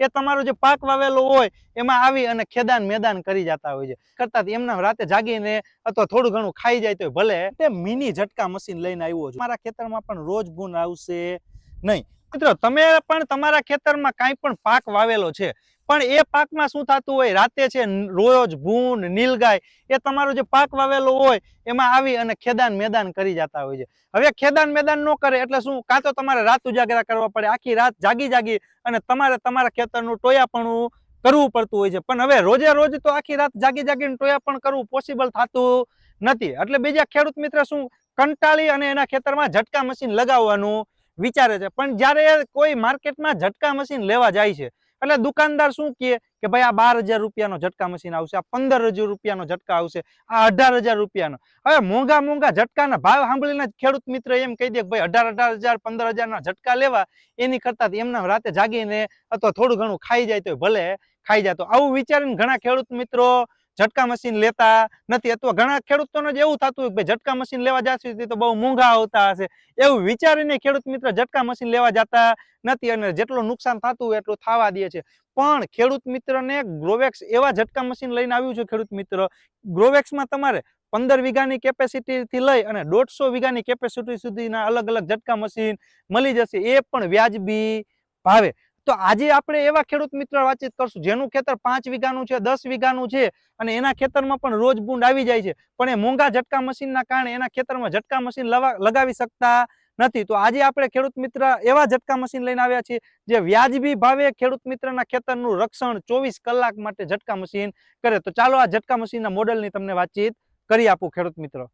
એ તમારો જે પાક વાવેલો હોય, એમાં આવી અને ખેદાન મેદાન કરી જતા હોય છે. કરતા એમના રાતે જાગીને અથવા થોડું ઘણું ખાઈ જાય તો ભલે, તે મિની ઝટકા મશીન લઈને આવ્યો છું. મારા ખેતરમાં પણ રોજ ભૂન આવશે નહીં. મિત્રો, તમે પણ તમારા ખેતરમાં કાંઈ પણ પાક વાવેલો છે પણ એ પાકમાં શું થતું હોય? રાતે છે રોજ ભૂન નીલગાય, એ તમારો જે પાક વાવેલો હોય, એમાં આવી અને ખેદાન મેદાન કરી જતા હોય છે. હવે ખેદાન મેદાન ન કરે એટલે શું? કાં તો તમારે રાત ઉજાગરા કરવા પડે, આખી રાત જાગી જાગી અને તમારે તમારા ખેતરનું ટોયાપણું કરવું પડતું હોય છે. પણ હવે રોજે રોજ તો આખી રાત જાગી જાગીને ટોયાપણ કરવું પોસિબલ થતું નથી. એટલે બીજા ખેડૂત મિત્ર શું? કંટાળી અને એના ખેતરમાં ઝટકા મશીન લગાવવાનું વિચારે છે. પણ જ્યારે કોઈ માર્કેટમાં ઝટકા મશીન લેવા જાય છે એટલે દુકાનદાર શું કહે કે ભાઈ આ બાર હજાર રૂપિયાનો ઝટકા મશીન આવશે, આ પંદર હજાર રૂપિયાનો ઝટકા આવશે, આ અઢાર હજાર રૂપિયાનો. હવે મોંઘા મોંઘા ઝટકાના ભાવ સાંભળીને ખેડૂત મિત્ર એમ કહી દે કે ભાઈ અઢાર અઢાર હજાર, પંદર હજારના ઝટકા લેવા, એની કરતા એમના રાતે જાગીને અથવા થોડું ઘણું ખાઈ જાય તો ભલે, ખાઈ જાય તો. આવું વિચારીને ઘણા ખેડૂત મિત્રો ઝટકા મશીન લેતા નથી. અથવા ઘણા ખેડૂતોને જ એવું થતું હોય કે ભાઈ ઝટકા મશીન લેવા જશે તો બહુ મોંઘા આવતા હશે. એવું વિચારીને ખેડૂત મિત્ર ઝટકા મશીન લેવા જતા નથી અને જેટલું નુકસાન થતું એટલું થવા દે છે. પણ ખેડૂત મિત્રને ગ્રોવેક્સ એવા ઝટકા મશીન લઈને આવ્યું છે ખેડૂત મિત્ર. ગ્રોવેક્સમાં તમારે પંદર વીઘાની કેપેસિટીથી લઈ અને દોઢસો વીઘાની કેપેસિટી સુધીના અલગ અલગ ઝટકા મશીન મળી જશે. એ પણ વ્યાજબી ભાવે. તો આજે આપણે એવા ખેડૂત મિત્ર વાતચીત કરશું, જેનું ખેતર પાંચ વીઘાનું છે, દસ વીઘાનું છે અને એના ખેતરમાં પણ રોજ બુંડ આવી જાય છે. પણ એ મોંઘા ઝટકા મશીનના કારણે એના ખેતરમાં ઝટકા મશીન લગાવી શકતા નથી. તો આજે આપણે ખેડૂત મિત્ર એવા ઝટકા મશીન લઈને આવ્યા છીએ, જે વ્યાજબી ભાવે ખેડૂત મિત્રના ખેતરનું રક્ષણ ચોવીસ કલાક માટે ઝટકા મશીન કરે. તો ચાલો આ ઝટકા મશીનના મોડલની તમને વાતચીત કરી આપું ખેડૂત મિત્રો.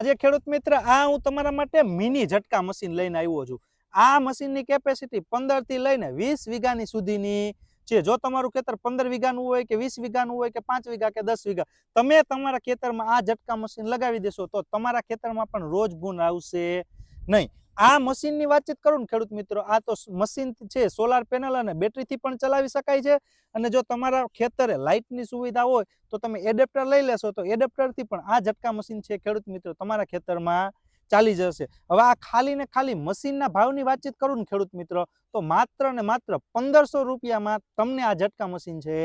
આજે ખેડૂત મિત્ર, આ હું તમારા માટે મિની ઝટકા મશીન લઈને આવ્યો છું. આ મશીનની કેપેસિટી પંદરથી લઈને વીસ વીઘાની સુધીની છે. જો તમારું ખેતર પંદર વીઘાનું હોય કે વીસ વીઘાનું હોય કે પાંચ વીઘા કે દસ વીઘા, તમે તમારા ખેતરમાં આ ઝટકા મશીન લગાવી દેશો તો તમારા ખેતરમાં પણ રોજ ભૂન આવશે નહીં. આ મશીનની વાતચીત કરું ને ખેડૂત મિત્રો, આ તો મશીન છે સોલાર પેનલ અને બેટરીથી પણ ચલાવી શકાય છે. અને જો તમારા ખેતરે લાઇટની સુવિધા હોય તો તમે એડેપ્ટર લઈ લેશો તો એડેપ્ટરથી પણ આ ઝટકા મશીન છે. ખેડૂત મિત્રો, તમારા ખેતરમાં ચાલી જશે. હવે આ ખાલી ને ખાલી મશીનના ભાવની વાતચીત કરું ને ખેડૂત મિત્રો, તો માત્ર ને માત્ર પંદરસો રૂપિયામાં તમને આ ઝટકા મશીન છે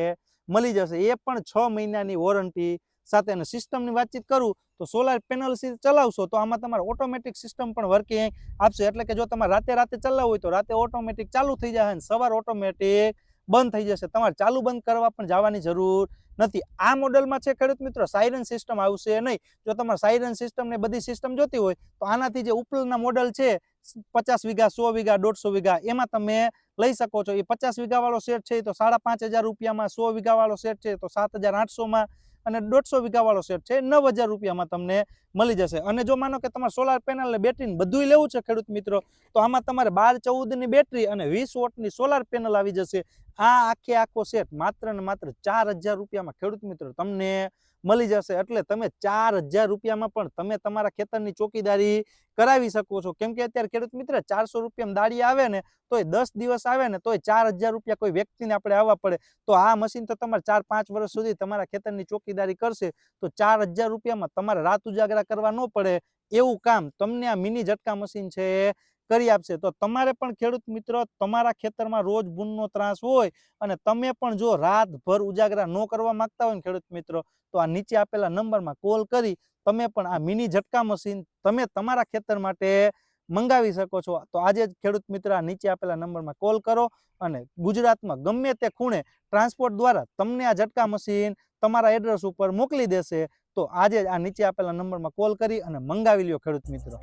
મળી જશે. એ પણ છ મહિનાની વોરંટી સાથે અને સિસ્ટમની વાતચીત કરું, તો સોલાર પેનલ ચલાવશો તો આમાં તમારે ઓટોમેટિક સિસ્ટમ પણ વર્કિંગ આપશે. એટલે કે જો તમારે રાતે રાતે ચલાવવું હોય તો રાતે ઓટોમેટિક ચાલુ થઈ જાય અને સવાર ઓટોમેટિક બંધ થઈ જશે. તમારે ચાલુ બંધ કરવા પણ જવાની જરૂર નથી. આ મોડેલમાં છે ખેડૂત મિત્રો સાયરન સિસ્ટમ આવશે નહીં. જો તમારે સાયરન સિસ્ટમ ને બધી સિસ્ટમ જોતી હોય, તો આનાથી જે ઉપલના મોડલ છે, પચાસ વીઘા, સો વીઘા, દોઢસો વીઘા, એમાં તમે લઈ શકો છો. એ પચાસ વીઘાવાળો સેટ છે તો સાડા પાંચ હજાર રૂપિયામાં, સો વીઘાવાળો સેટ છે તો સાત હજાર આઠસોમાં અને દોઢસો વીઘાવાળો સેટ છે નવ હજાર રૂપિયામાં તમને મળી જશે. અને જો માનો કે તમારે સોલાર પેનલ ને બેટરી બધુંય લેવું છે, ખેડૂત મિત્રો, તો આમાં તમારે બાર ચૌદની બેટરી અને વીસ વોટની સોલાર પેનલ આવી જશે. આ આખે આખો સેટ માત્ર ને માત્ર ચાર હજાર રૂપિયામાં ખેડૂત મિત્રો, તમને મળી જશે. એટલે તમે ચાર હજાર રૂપિયામાં પણ તમે તમારા ખેતરની ચોકીદારી કરાવી શકો છો. કેમ કે અત્યારે ખેડૂત મિત્ર ચારસો રૂપિયામાં દાડી આવે ને, તોય દસ દિવસ આવે ને, તોય ચાર હજાર રૂપિયા કોઈ વ્યક્તિને આપણે આવવા પડે. તો આ મશીન તો તમારે ચાર પાંચ વર્ષ સુધી તમારા ખેતરની ચોકીદારી કરશે. તો ચાર હજાર રૂપિયામાં તમારે રાત ઉજાગરા કરવા ન પડે. એવું કામ તમને આ મિની ઝટકા મશીન છે. કરી આપશે. તો તમારે પણ ખેડૂત મિત્રો, તમારા ખેતરમાં રોજ ભૂનનો ત્રાસ હોય અને તમે પણ જો રાતભર ઉજાગરા ન કરવા માંગતા હોય ખેડૂત મિત્રો, તો આ નીચે આપેલા નંબરમાં કોલ કરી તમે પણ આ મિની ઝટકા મશીન તમે તમારા ખેતર માટે મંગાવી શકો છો. તો આજે જ ખેડૂત મિત્ર, આ નીચે આપેલા નંબરમાં કોલ કરો અને ગુજરાતમાં ગમે તે ખૂણે ટ્રાન્સપોર્ટ દ્વારા તમને આ ઝટકા મશીન તમારા એડ્રેસ ઉપર મોકલી દેશે. તો આજે જ આ નીચે આપેલા નંબરમાં કોલ કરી અને મંગાવી લ્યો ખેડૂત મિત્રો.